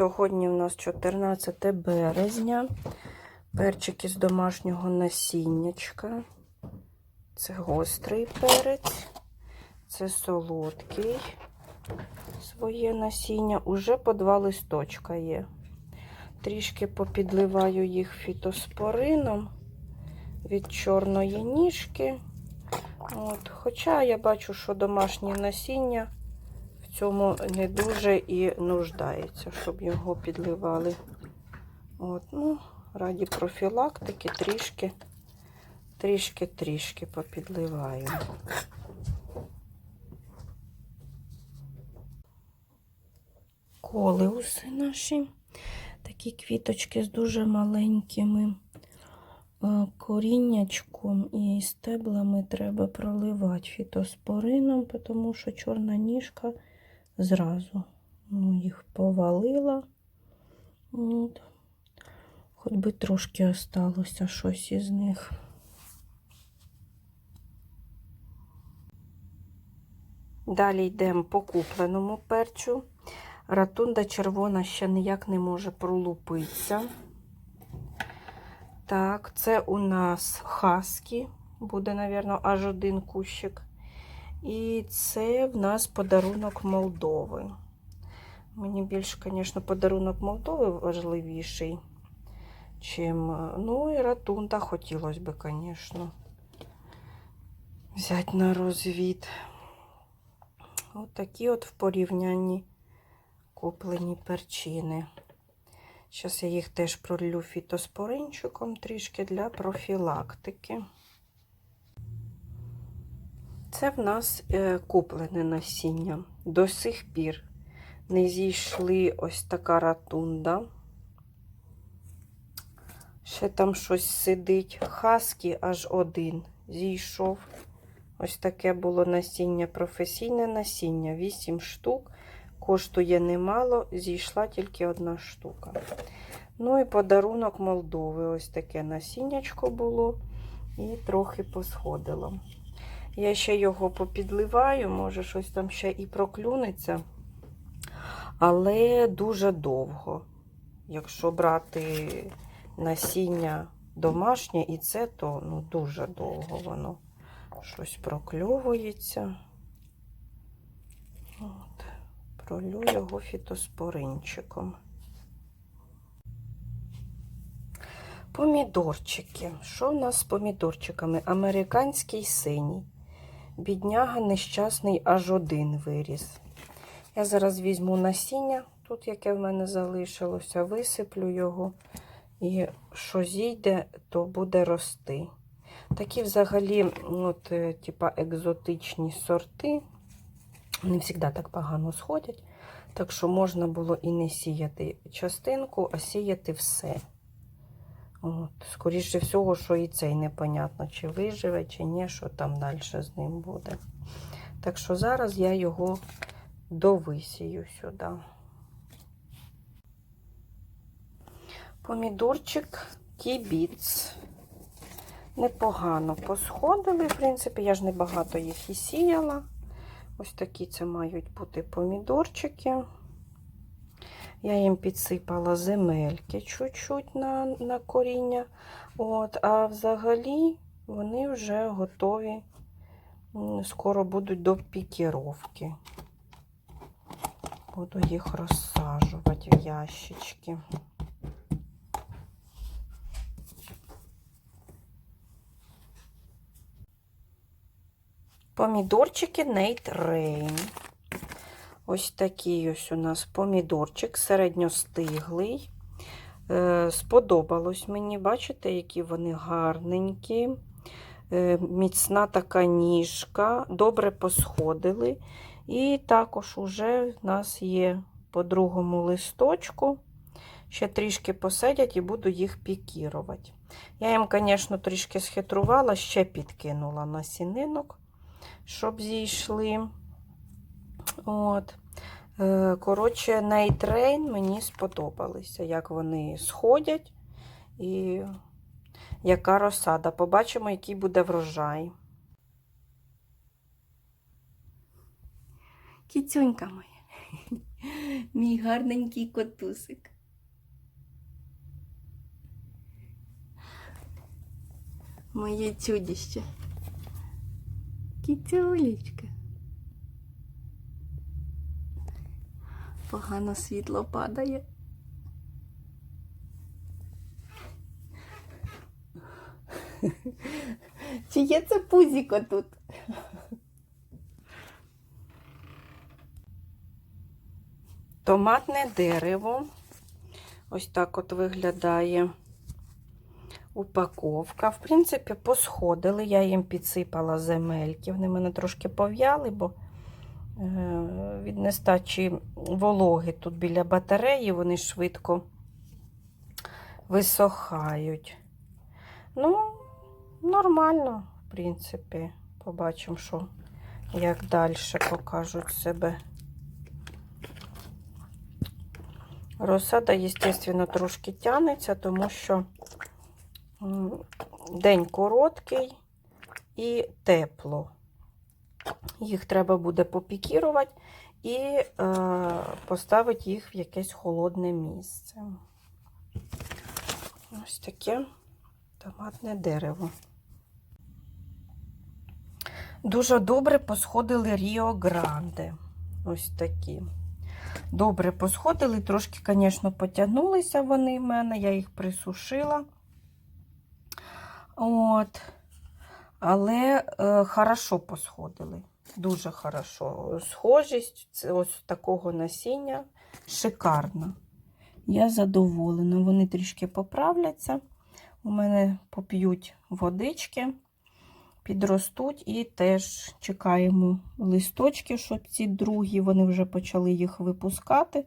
Сьогодні у нас 14 березня. Перчики з домашнього насіннячка. Це гострий перець, це солодкий своє насіння. Уже по два листочка є. Трішки попідливаю їх фітоспорином від чорної ніжки. От. Хоча я бачу, що домашнє насіння в цьому не дуже і нуждається, щоб його підливали. От, ну, раді профілактики трішки, трішки, трішки попідливаю. Колеуси наші. Такі квіточки з дуже маленькими е, коріннячком і стеблами треба проливати фітоспорином, тому що чорна ніжка зразу ну, їх повалила. От. Хоч би трошки осталося щось із них. Далі йдемо по купленому перчу. Ратунда червона ще ніяк не може пролупитися. Так, це у нас хаскі, буде, мабуть, аж один кущик. І це в нас подарунок Молдови. Мені більше, звісно, подарунок Молдови важливіший, чим. Ну, і ратунда хотілося б, звісно, взяти на розвід. От такі от в порівнянні куплені перчини. Зараз я їх теж пролю фітоспоринчиком трішки для профілактики. Це в нас е, куплене насіння. До сих пір не зійшли ось така ратунда. Ще там щось сидить. Хаскі аж один зійшов. Ось таке було насіння, професійне насіння. 8 штук. Коштує немало, зійшла тільки одна штука. Ну і подарунок Молдови. Ось таке насіннячко було і трохи посходило. Я ще його попідливаю, може, щось там ще і проклюнеться. Але дуже довго. Якщо брати насіння домашнє і це, то ну, дуже довго воно щось прокльовується. От. Пролю його фітоспоринчиком. Помідорчики. Що в нас з помідорчиками? Американський синій. Бідняга нещасний аж один виріс. Я зараз візьму насіння, тут, яке в мене залишилося, висиплю його. І що зійде, то буде рости. Такі взагалі, от, типа екзотичні сорти. Не завжди так погано сходять. Так що можна було і не сіяти частинку, а сіяти все. От. Скоріше всього, що і цей непонятно, чи виживе, чи ні, що там далі з ним буде. Так що зараз я його довисію сюди. Помідорчик Тібіц. Непогано посходили, в принципі, я ж небагато їх і сіяла. Ось такі це мають бути помідорчики. Я їм підсипала земельки чуть-чуть на на коріння. От, А взагалі вони вже готові, скоро будуть до пікіровки. Буду їх розсаджувати в ящички. Помідорчики Nate Rain. Ось такий ось у нас помідорчик середньостиглий. Е, сподобалось мені, бачите, які вони гарненькі, е, міцна така ніжка, добре посходили. І також уже в нас є по другому листочку. Ще трішки посидять і буду їх пікірувати. Я їм, звісно, трішки схитрувала, ще підкинула насінинок щоб зійшли. От. Е, коротше, нейтрейн мені сподобалися, як вони сходять і яка розсада. Побачимо, який буде врожай. Кіцюнька моя. Мій гарненький котусик. Моє чудіще. Кітюлечка. Погано світло падає. Чи є це пузіко тут? Томатне дерево. Ось так от виглядає упаковка. В принципі, посходили. Я їм підсипала земельки. Вони мене трошки пов'яли, бо від нестачі вологи тут біля батареї вони швидко висохають. Ну, нормально, в принципі. Побачимо, що як далі покажуть себе. Розсада, звісно, трошки тянеться, тому що день короткий і тепло. Їх треба буде попікірувати і е, поставити їх в якесь холодне місце. Ось таке томатне дерево. Дуже добре посходили Ріо Гранде. Ось такі. Добре посходили, трошки, звісно, потягнулися вони в мене, я їх присушила. От. Але е, хорошо посходили. Дуже хорошо. Схожість ось такого насіння шикарна. Я задоволена. Вони трішки поправляться. У мене поп'ють водички, підростуть і теж чекаємо листочки, щоб ці другі, вони вже почали їх випускати.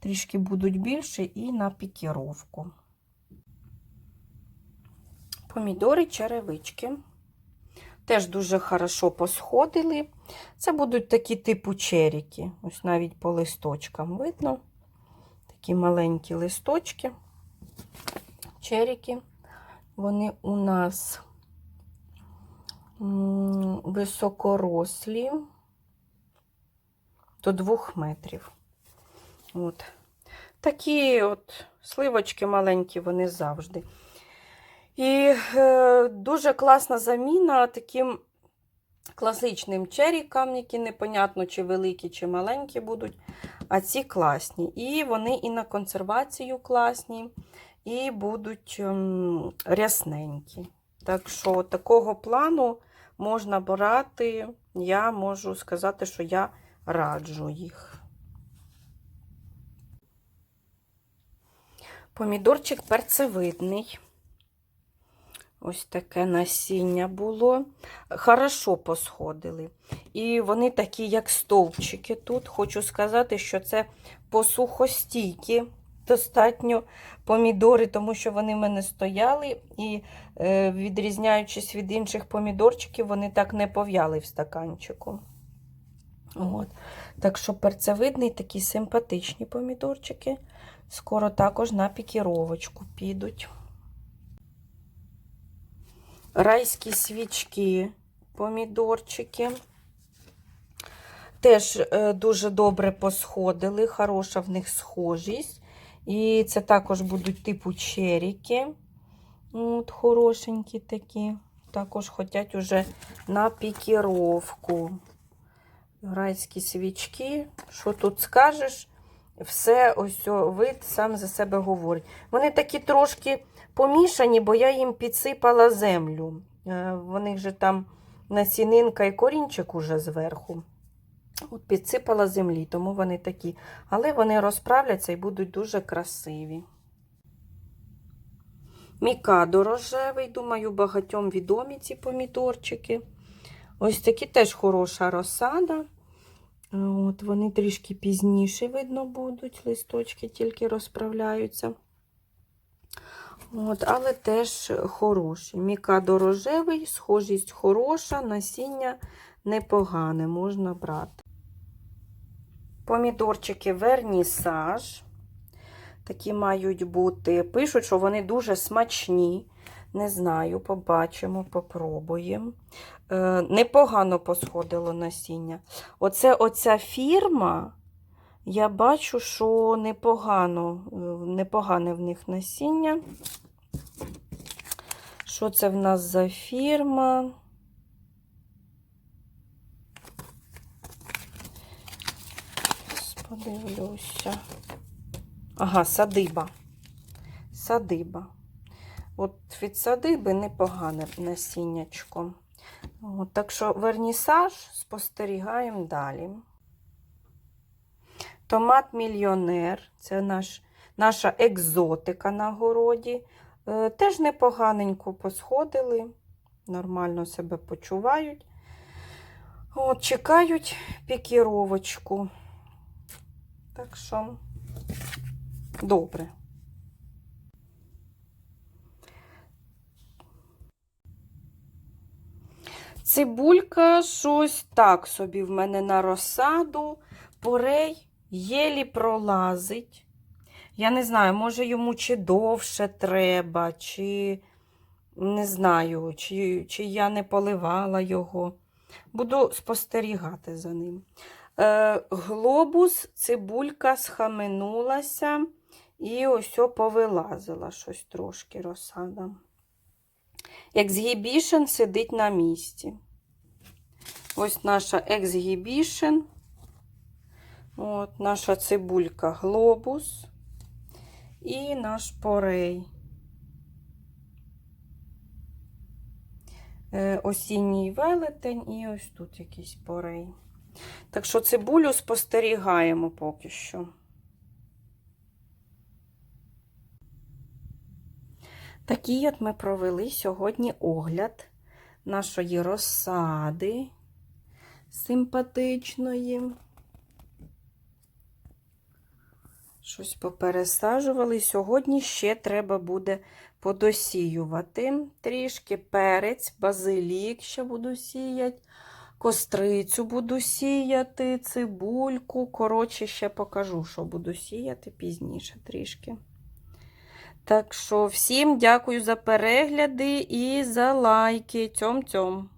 Трішки будуть більше і на пікіровку. Помідори, черевички. Теж дуже хорошо посходили. Це будуть такі типу черіки. Ось навіть по листочкам видно. Такі маленькі листочки, черіки. Вони у нас високорослі до двох метрів. От. Такі от сливочки маленькі, вони завжди. І е, дуже класна заміна таким класичним черікам, які непонятно, чи великі, чи маленькі будуть. А ці класні. І вони і на консервацію класні, і будуть ем, рясненькі. Так що такого плану можна брати, я можу сказати, що я раджу їх. Помідорчик перцевидний. Ось таке насіння було. Хорошо посходили. І вони такі, як стовпчики тут. Хочу сказати, що це посухостійкі достатньо помідори, тому що вони в мене стояли. І е, відрізняючись від інших помідорчиків, вони так не пов'яли в стаканчику. От. Так що перцевидний, такі симпатичні помідорчики. Скоро також на пікіровочку підуть. Райські свічки, помідорчики. Теж е, дуже добре посходили, хороша в них схожість. І це також будуть типу черіки. От, Хорошенькі такі. Також хочуть уже на пікіровку. Райські свічки. Що тут скажеш? Все ось вид сам за себе говорить. Вони такі трошки помішані, бо я їм підсипала землю. Е, В них же там насінинка і корінчик уже зверху. От Підсипала землі, тому вони такі. Але вони розправляться і будуть дуже красиві. Мікадо рожевий, думаю, багатьом відомі ці помідорчики. Ось такі теж хороша розсада. От Вони трішки пізніше, видно, будуть, листочки тільки розправляються. От, Але теж хороші. Мікадо рожевий, схожість хороша, насіння непогане, можна брати. Помідорчики вернісаж. Такі мають бути. Пишуть, що вони дуже смачні. Не знаю, побачимо, попробуємо. Е, непогано посходило насіння. Оце оця фірма, Я бачу, що непогано, е, непогане в них насіння. Що це в нас за фірма? Подивлюся. Ага, садиба. Садиба. От від садиби непогане насіннячко. От, так що вернісаж спостерігаємо далі. Томат мільйонер це наш, наша екзотика на городі. Е, теж непоганенько посходили, нормально себе почувають. От, чекають пікіровочку. Так що добре. Цибулька щось так собі в мене на розсаду. Порей єлі пролазить. Я не знаю, може йому чи довше треба, чи не знаю, чи, чи я не поливала його. Буду спостерігати за ним. Е, глобус, цибулька схаменулася і ось повилазила щось трошки розсада. Ексгібішен сидить на місці. Ось наша ексгібішен. От наша цибулька глобус і наш порей. Е, Осінній велетень і ось тут якийсь порей. Так що цибулю спостерігаємо поки що. Такий от ми провели сьогодні огляд нашої розсади симпатичної. Щось попересаджували. Сьогодні ще треба буде подосіювати. Трішки перець, базилік ще буду сіяти, кострицю буду сіяти, цибульку. Коротше, ще покажу, що буду сіяти пізніше трішки. Так що всім дякую за перегляди і за лайки. Цьом-цьом.